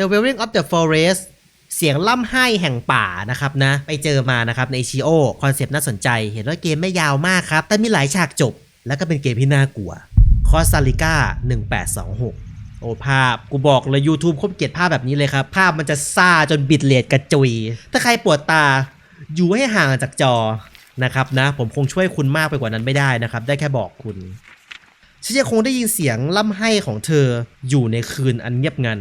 The Wailing of the Forest เสียงล่ำไห้แห่งป่านะครับนะ ไปเจอมานะครับในชิโอคอนเซปต์น่าสนใจ เห็นว่าเกมไม่ยาวมากครับ แต่มีหลายฉากจบ แล้วก็เป็นเกมที่น่ากลัวคอสตาริกา1826 โอ้ภาพ กูบอกเลย YouTube คมเกลียดภาพแบบนี้เลยครับ ภาพมันจะซ่าจนบิดเลดกระจุย ถ้าใครปวดตา อยู่ให้ห่างจากจอนะครับนะ ผมคงช่วยคุณมากไปกว่านั้นไม่ได้นะครับ ได้แค่บอกคุณฉันยังคงได้ยินเสียงล่ำไห้ของเธออยู่ในคืนอันเงียบงัน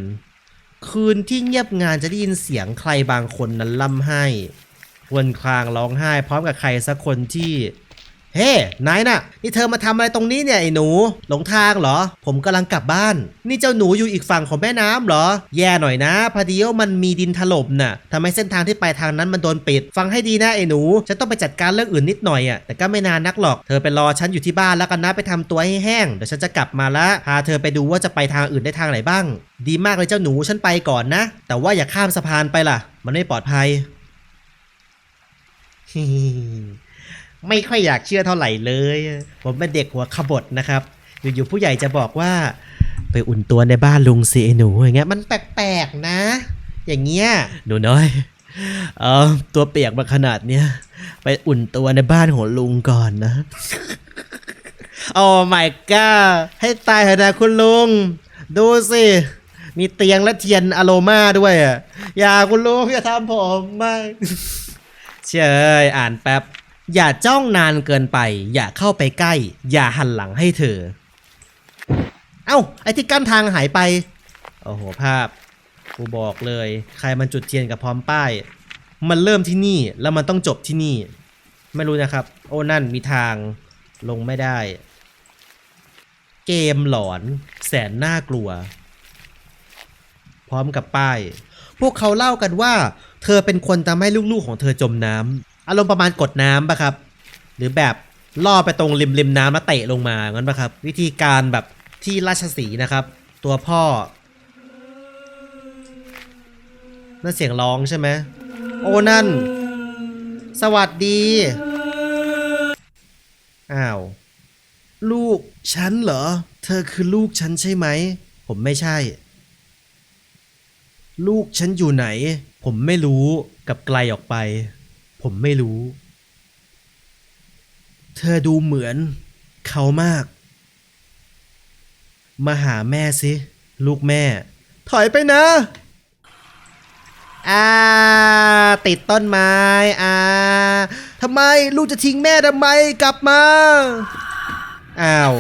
คืนที่เงียบงานจะได้ยินเสียงใครบางคนนั้นล่ำไห้ควนคลางร้องไห้ พร้อมกับใครสักคนที่ เฮ้ นายน่ะ นี่เธอมาทำอะไรตรงนี้เนี่ยไอ้หนู หลงทางเหรอ ผมกำลังกลับบ้าน นี่เจ้าหนูอยู่อีกฝั่งของแม่น้ำเหรอ แย่หน่อยนะพอดีว่ามันมีดินถล่มน่ะทำให้เส้นทางที่ไปทางนั้นมันโดนปิด ฟังให้ดีนะไอ้หนู ฉันต้องไปจัดการเรื่องอื่นนิดหน่อยอะ แต่ก็ไม่นานนักหรอก เธอไปรอฉันอยู่ที่บ้านแล้วกันนะไปทำตัวให้แห้ง เดี๋ยวฉันจะกลับมาละ พาเธอไปดูว่าจะไปทางอื่นได้ทางไหนบ้าง ดีมากเลยเจ้าหนู ฉันไปก่อนนะ แต่ว่าอย่าข้ามสะพานไปล่ะ มันไม่ปลอดภัย ไม่ค่อยอยากเชื่อเท่าไหร่เลย ผมเป็นเด็กหัวขบถนะครับ อยู่ๆผู้ใหญ่จะบอกว่า ไปอุ่นตัวในบ้านลุงสิไอ้หนูอย่างเงี้ยมันแปลกๆนะ อย่างเงี้ยหนูน้อยเออตัวเปียกมาขนาดเนี้ยไปอุ่นตัวในบ้านของลุงก่อนนะโอ้ my god ให้ตายเถอะนะคุณลุง ดูสิ มีเตียงและเทียนอโรมาด้วยอะอย่าคุณลุงอย่าทำผมไม่เชยอ่านแป๊บ อย่าจ้องนานเกินไป อย่าเข้าไปใกล้ อย่าหันหลังให้เธอ เอ้า ไอ้ที่กั้นทางหายไป โอ้โห ภาพ กูบอกเลย ใครมันจุดเทียนกับพร้อมป้าย มันเริ่มที่นี่แล้วมันต้องจบที่นี่ ไม่รู้นะครับ โอ้นั่นมีทางลงไม่ได้ เกมหลอน แสนน่ากลัว พร้อมกับป้าย พวกเขาเล่ากันว่า เธอเป็นคนทำให้ลูกๆของเธอจมน้ำ อารมณ์ประมาณกดน้ำปะครับ หรือแบบล่อไปตรงริมริมน้ำแล้วเตะลงมางั้นปะครับ วิธีการแบบที่ราชสีนะครับ ตัวพ่อนั่นเสียงร้องใช่ไหมโอ้นั่น สวัสดีอ้าวลูกฉันเหรอ เธอคือลูกฉันใช่ไหม ผมไม่ใช่ ลูกฉันอยู่ไหน ผมไม่รู้กับไกลออกไป ผมไม่รู้ เธอดูเหมือนเขามาก มาหาแม่สิ ลูกแม่ ถอยไปนะอ่าติดต้นไม้อ่าทำไมลูกจะทิ้งแม่ทำไมกลับมา อ้าว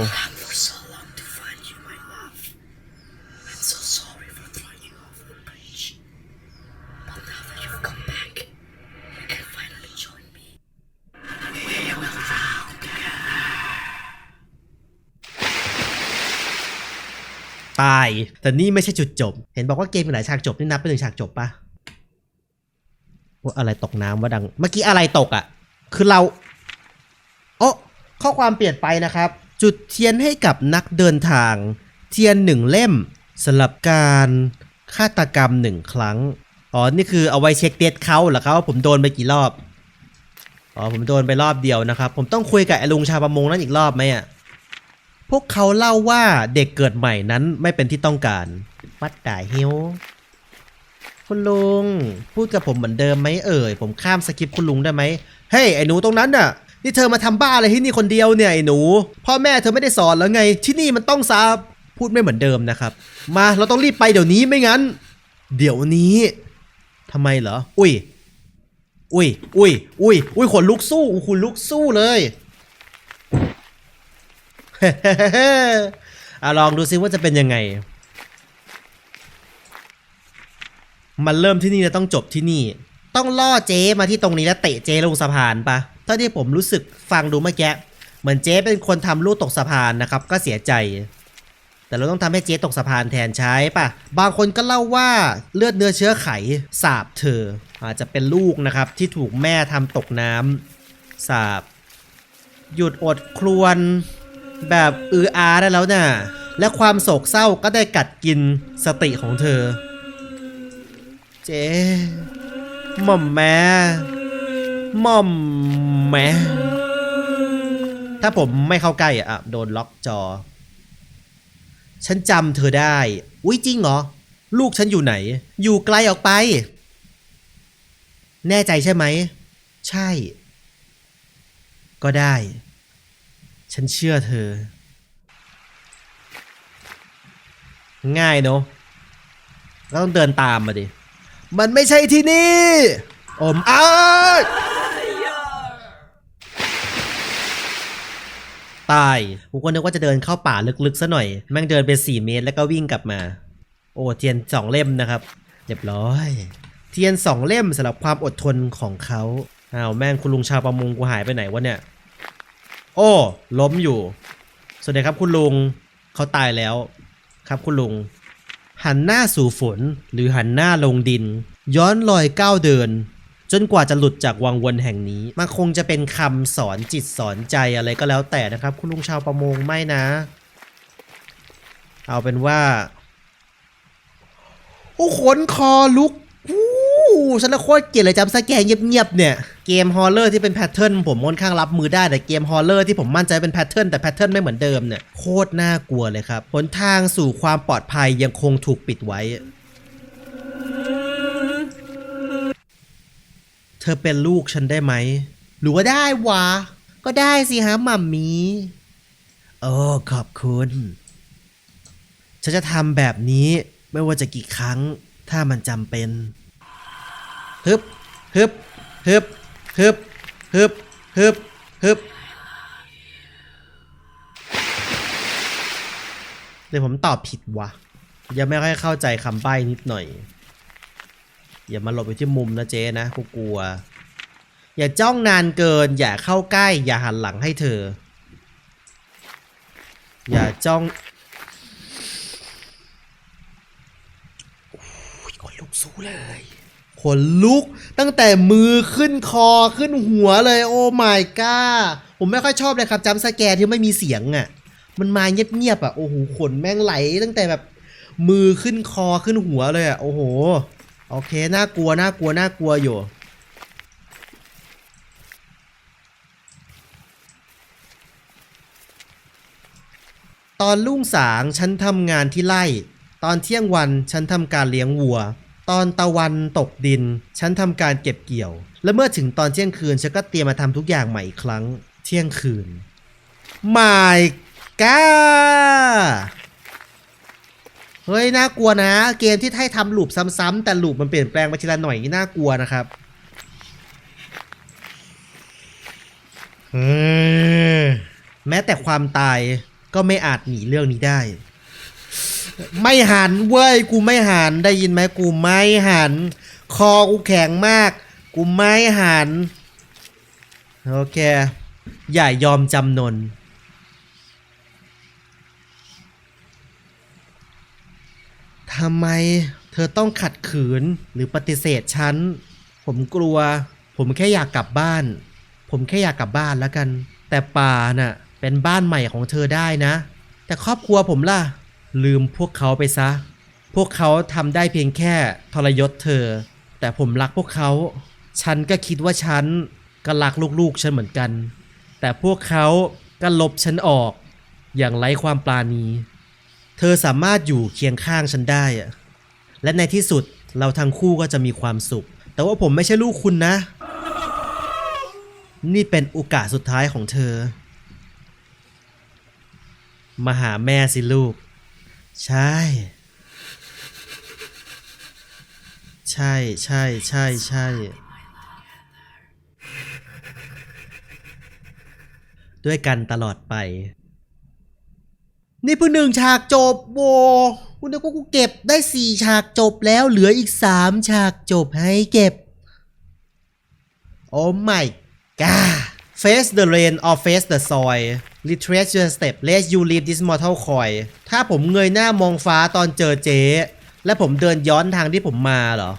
ตาย แต่นี่ไม่ใช่จุดจบ เห็นบอกว่าเกมมีหลายฉากจบนี่นับเป็นหนึ่งฉากจบปะว่าอะไรตกน้ำว่าดัง เมื่อกี้อะไรตกอะ่ะ คือเราโอ้ข้อความเปลี่ยนไปนะครับ จุดเทียนให้กับนักเดินทาง เทียนหนึ่งเล่มสำหรับการฆาตกรรมหนึ่งครั้ง อ๋อ นี่คือเอาไว้เช็คเดทเขาเหรอครับว่าผมโดนไปกี่รอบ อ๋อ ผมโดนไปรอบเดียวนะครับ ผมต้องคุยกับไอ้ลุงชาวประมงนั้นอีกรอบไหมอะ พวกเขาเล่าว่าเด็กเกิดใหม่นั้นไม่เป็นที่ต้องการ วัดด่าเฮลคุณลุง พูดกับผมเหมือนเดิมไหมเอ่ย ผมข้ามสคริปต์คุณลุงได้ไหมเฮ้ย ไอ้หนูตรงนั้นน่ะ นี่เธอมาทำบ้าอะไรที่นี่คนเดียวเนี่ยไอ้หนู พ่อแม่เธอไม่ได้สอนแล้วไง ที่นี่มันต้องซาพูดไม่เหมือนเดิมนะครับ มาเราต้องรีบไปเดี๋ยวนี้ไม่งั้น เดี๋ยวนี้ทำไมเหรอ อุ้ย อุ้ย อุ้ย อุ้ย อุ้ยขนลุกสู้ขนลุกสู้เลย อะลองดูซิว่าจะเป็นยังไง มันเริ่มที่นี่แล้วต้องจบที่นี่ ต้องล่อเจ๊มาที่ตรงนี้แล้วเตะเจ๊ลงสะพานปะเท่าที่ผมรู้สึกฟังดูเมื่อกี้เหมือนเจ๊เป็นคนทำลูกตกสะพานนะครับ ก็เสียใจ แต่เราต้องทำให้เจ๊ตกสะพานแทนใช้ปะบางคนก็เล่าว่าเลือดเนื้อเชื้อไขสาบเธอ อาจจะเป็นลูกนะครับที่ถูกแม่ทำตกน้ำสาบหยุดอดครวน แบบอืออาได้แล้วน่ะ และความโศกเศร้าก็ได้กัดกินสติของเธอ เจ๊หม่อมแม่หม่อมแม่ถ้าผมไม่เข้าใกล้อะโดนล็อกจอ ฉันจำเธอได้ อุ้ยจริงเหรอ ลูกฉันอยู่ไหน อยู่ไกลออกไป แน่ใจใช่ไหม ใช่ ก็ได้ ฉันเชื่อเธอ ง่ายเนอะก็ต้องเดินตามมาดิ มันไม่ใช่ที่นี่ อมอ้ายตายกูก็นึกว่าจะเดินเข้าป่าลึกๆซะหน่อย แม่งเดินไปสี่เมตรแล้วก็วิ่งกลับมา โอ้ เทียนสองเล่มนะครับ เรียบร้อย เทียนสองเล่มสำหรับความอดทนของเขาอ้าวแม่งคุณลุงชาวประมงกูหายไปไหนวะเนี่ย โอ้ ล้มอยู่ สวัสดีครับคุณลุงเขาตายแล้วครับคุณลุง หันหน้าสู่ฝนหรือหันหน้าลงดิน ย้อนรอยก้าวเดิน จนกว่าจะหลุดจากวังวนแห่งนี้ มันคงจะเป็นคำสอนจิตสอนใจอะไรก็แล้วแต่นะครับ คุณลุงชาวประมงไม่นะ เอาเป็นว่า โอ้ขนคอลุก ฉันละโคตรเกลียดเลยจำสแกนเงียบๆเนี่ย เกมฮอลเลอร์ที่เป็นแพทเทิร์นผมค่อนข้างรับมือได้แต่เกมฮอลเลอร์ที่ผมมั่นใจเป็นแพทเทิร์นแต่แพทเทิร์นไม่เหมือนเดิมเนี่ยโคตรน่ากลัวเลยครับหนทางสู่ความปลอดภัยยังคงถูกปิดไว้ เธอเป็นลูกฉันได้ไหม หรือว่าได้วะ ก็ได้สิฮะมัมมี่โอ้ขอบคุณ ฉันจะทำแบบนี้ไม่ว่าจะกี่ครั้งถ้ามันจำเป็น ฮึบฮึบฮึบฮึบฮึบฮึบฮึบเดี๋ยวผมตอบผิดวะยังไม่ค่อยเข้าใจคำใบ้นิดหน่อย อย่ามาหลบอยู่ที่มุมนะเจ๊นะกูกลัว อย่าจ้องนานเกิน อย่าเข้าใกล้ อย่าหันหลังให้เธอ อย่าจ้องขนลุกสู้เลย ขนลุกตั้งแต่มือขึ้นคอขึ้นหัวเลยโอ้ my god ผมไม่ค่อยชอบเลยครับจำสแกร์ที่ไม่มีเสียงอะ่ะ มันมาเงียบๆอะโอ้โหขนแม่งไหล ตั้งแต่แบบมือขึ้นคอขึ้นหัวเลยอะโอ้โหโอเคน่ากลัวน่ากลัวน่ากลัวอยู่ตอนรุ่งสางฉันทำงานที่ไร่ ตอนเที่ยงวันฉันทำการเลี้ยงวัว ตอนตะวันตกดิน ฉันทำการเก็บเกี่ยว และเมื่อถึงตอนเที่ยงคืน ฉันก็เตรียมมาทำทุกอย่างใหม่อีกครั้ง เที่ยงคืน My God เฮ้ยน่ากลัวนะ เกมที่ให้ทำลูปซ้ำๆแต่ลูปมันเปลี่ยนแปลงไปทีละหน่อยนี่น่ากลัวนะครับเฮ้ยแม้แต่ความตายก็ไม่อาจหนีเรื่องนี้ได้ ไม่หันเว้ยกูไม่หันได้ยินไหมกูไม่หัน คอกูแข็งมาก กูไม่หันโอเคอย่ายอมจำนนทำไมเธอต้องขัดขืนหรือปฏิเสธฉัน ผมกลัว ผมแค่อยากกลับบ้าน ผมแค่อยากกลับบ้านแล้วกัน แต่ป่าน่ะเป็นบ้านใหม่ของเธอได้นะ แต่ครอบครัวผมล่ะ ลืมพวกเขาไปซะ พวกเขาทำได้เพียงแค่ทรยศเธอ แต่ผมรักพวกเขา ฉันก็คิดว่าฉันก็รักลูกๆ ฉันเหมือนกัน แต่พวกเขาก็ลบฉันออก อย่างไร้ความปราณี เธอสามารถอยู่เคียงข้างฉันได้ และในที่สุดเราทั้งคู่ก็จะมีความสุข แต่ว่าผมไม่ใช่ลูกคุณนะ นี่เป็นโอกาสสุดท้ายของเธอ มาหาแม่สิลูก ใช่ ใช่ใช่ใช่ใช่ด้วยกันตลอดไป นี่เพิ่งหนึ่งฉากจบโวกูนึกว่ากูเก็บได้สี่ฉากจบแล้วเหลืออีกสามฉากจบให้เก็บ โอ้ my god face the rain or face the soil retrace your step lest you leave this mortal coil ถ้าผมเงยหน้ามองฟ้าตอนเจอเจ๊และผมเดินย้อนทางที่ผมมาเหรอ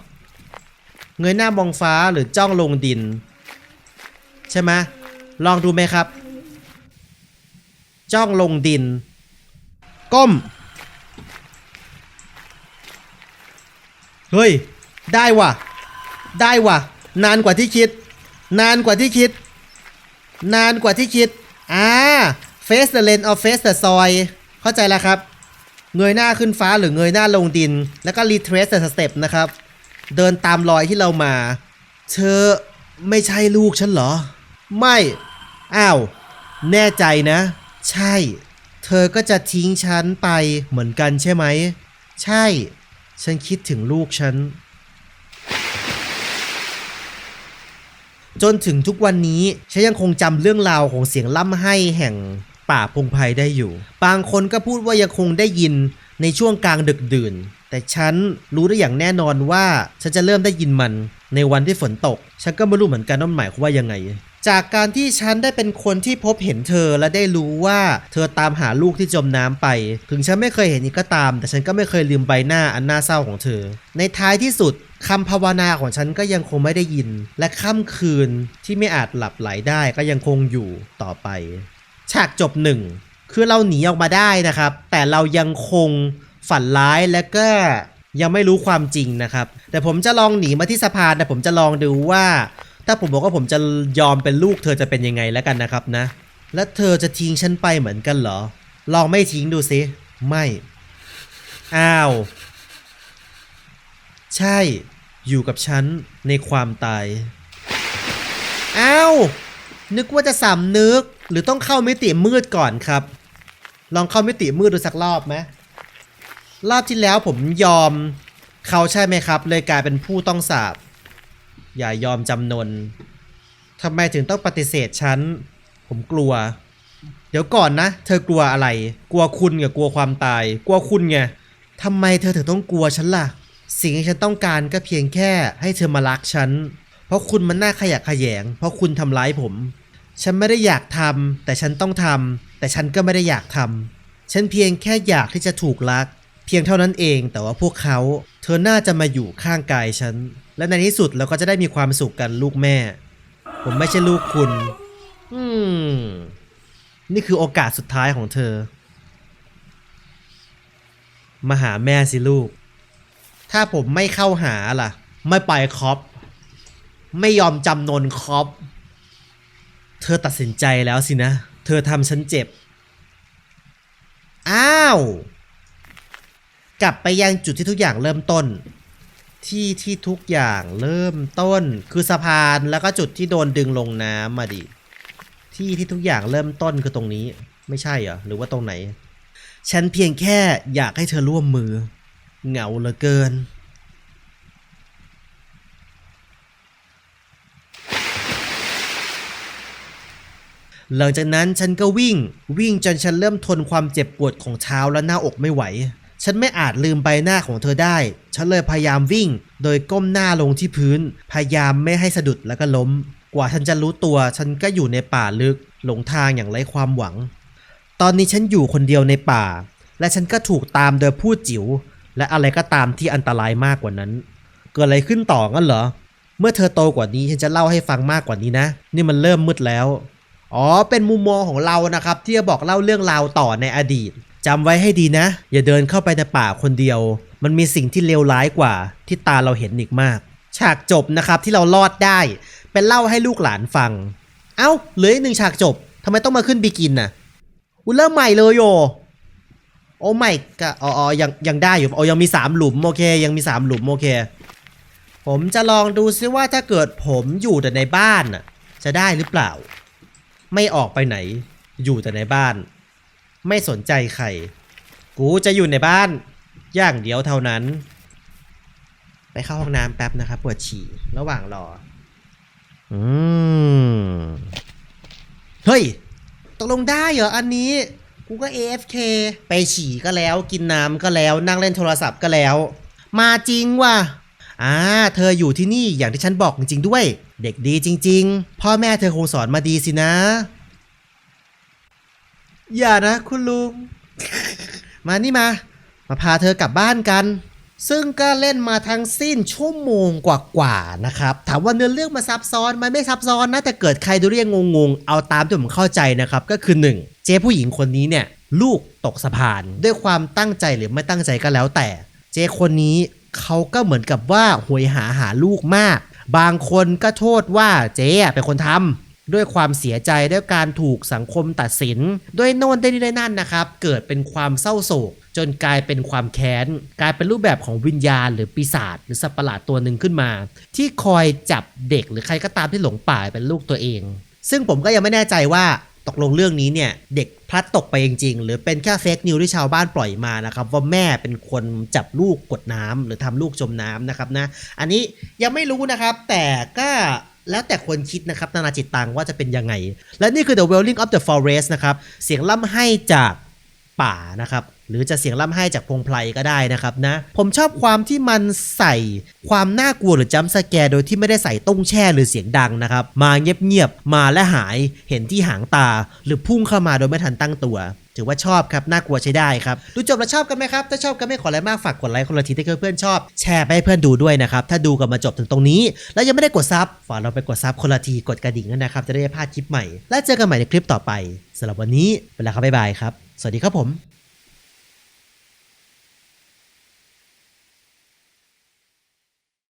เงยหน้ามองฟ้าหรือจ้องลงดิน ใช่ไหมลองดูไหมครับ จ้องลงดิน ก้ม เฮ้ย ได้ว่ะ ได้ว่ะ นานกว่าที่คิด นานกว่าที่คิด นานกว่าที่คิด อ่า face the lane of face the soil เข้าใจแล้วครับ เงยหน้าขึ้นฟ้าหรือเงยหน้าลงดิน แล้วก็รีเทรสสเต็ปนะครับ เดินตามรอยที่เรามา เธอไม่ใช่ลูกฉันเหรอ ไม่ อ้าว แน่ใจนะ ใช่ เธอก็จะทิ้งฉันไปเหมือนกันใช่ไหม ใช่ ฉันคิดถึงลูกฉัน จนถึงทุกวันนี้ฉันยังคงจำเรื่องราวของเสียงล่ำไห้แห่งป่าพงไพได้อยู่ บางคนก็พูดว่ายังคงได้ยินในช่วงกลางดึกดื่น แต่ฉันรู้ได้อย่างแน่นอนว่าฉันจะเริ่มได้ยินมันในวันที่ฝนตก ฉันก็ไม่รู้เหมือนกันว่ามันหมายความว่ายังไง จากการที่ฉันได้เป็นคนที่พบเห็นเธอและได้รู้ว่าเธอตามหาลูกที่จมน้ำไป ถึงฉันไม่เคยเห็นอีกก็ตาม แต่ฉันก็ไม่เคยลืมใบหน้าอันน่าเศร้าของเธอ ในท้ายที่สุด คำภาวนาของฉันก็ยังคงไม่ได้ยิน และค่ำคืนที่ไม่อาจหลับไหลได้ก็ยังคงอยู่ต่อไป ฉากจบหนึ่งคือเราหนีออกมาได้นะครับ แต่เรายังคงฝันร้ายและก็ยังไม่รู้ความจริงนะครับ แต่ผมจะลองหนีมาที่สะพานแต่ผมจะลองดูว่า ถ้าผมบอกว่าผมจะยอมเป็นลูกเธอจะเป็นยังไงแล้วกันนะครับนะ และเธอจะทิ้งฉันไปเหมือนกันเหรอ ลองไม่ทิ้งดูสิไม่ อ้าว ใช่ อยู่กับฉันในความตาย อ้าว นึกว่าจะสำนึก หรือต้องเข้ามิติมืดก่อนครับ ลองเข้ามิติมืดดูสักรอบไหมรอบที่แล้วผมยอมเขาใช่ไหมครับ เลยกลายเป็นผู้ต้องสาบ อย่ายอมจำนนทำไมถึงต้องปฏิเสธฉัน ผมกลัว เดี๋ยวก่อนนะ เธอกลัวอะไร กลัวคุณกับกลัวความตาย กลัวคุณไงทำไมเธอถึงต้องกลัวฉันล่ะ สิ่งที่ฉันต้องการก็เพียงแค่ให้เธอมารักฉัน เพราะคุณมันน่าขยะแขยง เพราะคุณทำร้ายผม ฉันไม่ได้อยากทำแต่ฉันต้องทำแต่ฉันก็ไม่ได้อยากทำฉันเพียงแค่อยากที่จะถูกรัก เพียงเท่านั้นเองแต่ว่าพวกเขา เธอน่าจะมาอยู่ข้างกายฉัน และในที่สุดเราก็จะได้มีความสุขกันลูกแม่ ผมไม่ใช่ลูกคุณ อืม นี่คือโอกาสสุดท้ายของเธอ มาหาแม่สิลูก ถ้าผมไม่เข้าหาล่ะ ไม่ไปคอปไม่ยอมจำนนคอปเธอตัดสินใจแล้วสินะ เธอทำฉันเจ็บ อ้าว กลับไปยังจุดที่ทุกอย่างเริ่มต้น ที่ที่ทุกอย่างเริ่มต้น คือสะพานแล้วก็จุดที่โดนดึงลงน้ำมาดิ ที่ที่ทุกอย่างเริ่มต้นคือตรงนี้ ไม่ใช่เหรอ หรือว่าตรงไหน ฉันเพียงแค่อยากให้เธอร่วมมือ เหงาเหลือเกิน หลังจากนั้นฉันก็วิ่งวิ่งจนฉันเริ่มทนความเจ็บปวดของเท้าและหน้าอกไม่ไหว ฉันไม่อาจลืมใบหน้าของเธอได้ ฉันเลยพยายามวิ่ง โดยก้มหน้าลงที่พื้น พยายามไม่ให้สะดุดแล้วก็ล้ม กว่าฉันจะรู้ตัว ฉันก็อยู่ในป่าลึก หลงทางอย่างไร้ความหวัง ตอนนี้ฉันอยู่คนเดียวในป่า และฉันก็ถูกตามโดยผู้จิ๋ว และอะไรก็ตามที่อันตรายมากกว่านั้น เกิดอะไรขึ้นต่องั้นเหรอ เมื่อเธอโตกว่านี้ฉันจะเล่าให้ฟังมากกว่านี้นะ นี่มันเริ่มมืดแล้ว อ๋อ เป็นมุมมองของเรานะครับ ที่จะบอกเล่าเรื่องราวต่อในอดีตจำไว้ให้ดีนะ อย่าเดินเข้าไปในป่าคนเดียว มันมีสิ่งที่เลวร้ายกว่า ที่ตาเราเห็นอีกมาก ฉากจบนะครับที่เรารอดได้ เป็นเล่าให้ลูกหลานฟัง เอ้าเหลืออีกหนึ่งฉากจบทำไมต้องมาขึ้นบีกินน่ะอุ้ยเริ่มใหม่เลยโย โอ้ไม่ก็อ๋ออยังยังได้อยู่อ๋อยังมีสามหลุมโอเคยังมีสามหลุมโอเค ผมจะลองดูซิว่าถ้าเกิดผมอยู่แต่ในบ้านน่ะจะได้หรือเปล่า ไม่ออกไปไหน อยู่แต่ในบ้าน ไม่สนใจใคร กูจะอยู่ในบ้าน อย่างเดียวเท่านั้น ไปเข้าห้องน้ำแป๊บนะครับปวดฉี่ระหว่างรอ อืม เฮ้ย ตกลงได้เหรออันนี้ กูก็ AFK ไปฉี่ก็แล้วกินน้ำก็แล้วนั่งเล่นโทรศัพท์ก็แล้ว มาจริงว่ะอ่าเธออยู่ที่นี่อย่างที่ฉันบอกจริงๆด้วย เด็กดีจริง ๆ พ่อแม่เธอคงสอนมาดีสินะ อย่านะคุณลุง มานี่มา มาพาเธอกลับบ้านกัน ซึ่งก็เล่นมาทั้งสิ้นชั่วโมงกว่าๆนะครับ ถามว่าเนื้อเรื่องมาซับซ้อนมันไม่ซับซ้อนนะแต่เกิดใครดูเรื่องงงๆ เอาตามที่ผมเข้าใจนะครับ ก็คือ 1 เจ๊ผู้หญิงคนนี้เนี่ย ลูกตกสะพาน ด้วยความตั้งใจหรือไม่ตั้งใจก็แล้วแต่ เจ๊คนนี้เขาก็เหมือนกับว่าหวยหาหาลูกมาก บางคนก็โทษว่าเจ๊เป็นคนทำด้วยความเสียใจด้วยการถูกสังคมตัดสิน ด้วยโน่นได้นี่ได้นั่นนะครับ เกิดเป็นความเศร้าโศก จนกลายเป็นความแค้น กลายเป็นรูปแบบของวิญญาณ หรือปีศาจหรือสัตว์ประหลาดตัวหนึ่งขึ้นมา ที่คอยจับเด็กหรือใครก็ตามที่หลงป่าเป็นลูกตัวเอง ซึ่งผมก็ยังไม่แน่ใจว่าตกลงเรื่องนี้เนี่ยเด็กพลัดตกไปจริงๆ หรือเป็นแค่เฟกนิวที่ชาวบ้านปล่อยมานะครับว่าแม่เป็นคนจับลูกกดน้ำหรือทำลูกจมน้ำนะครับนะอันนี้ยังไม่รู้นะครับแต่ก็แล้วแต่คนคิดนะครับนานาจิตตังว่าจะเป็นยังไง และนี่คือ The Wailing of the Forest นะครับเสียงล่ำให้จากป่านะครับ หรือจะเสียงล่ำให้จากพงไพรก็ได้นะครับนะ ผมชอบความที่มันใส่ความน่ากลัวหรือจัมสแกร์โดยที่ไม่ได้ใส่ต้งแช่หรือเสียงดังนะครับ มาเงียบๆมาและหายเห็นที่หางตา หรือพุ่งเข้ามาโดยไม่ทันตั้งตัวถือว่าชอบครับ น่ากลัวใช้ได้ครับ ดูจบแล้วชอบกันไหมครับ ถ้าชอบกันไม่ขออะไรมาก ฝากกดไลค์คนละทีถ้เพื่อนๆชอบ แชร์ไปให้เพื่อนดูด้วยนะครับ ถ้าดูกันมาจบถึงตรงนี้ แล้วยังไม่ได้กดซับฝากเราไปกดซับคนละทีกดกระดิ่งด้วยนะครับ จะได้ไม่พลาดคลิปใหม่ และเจอกันใหม่ในคลิปต่อไปสำหรับวันนี้เวลาครับบ๊ายบายครับ สวัสดีครับผม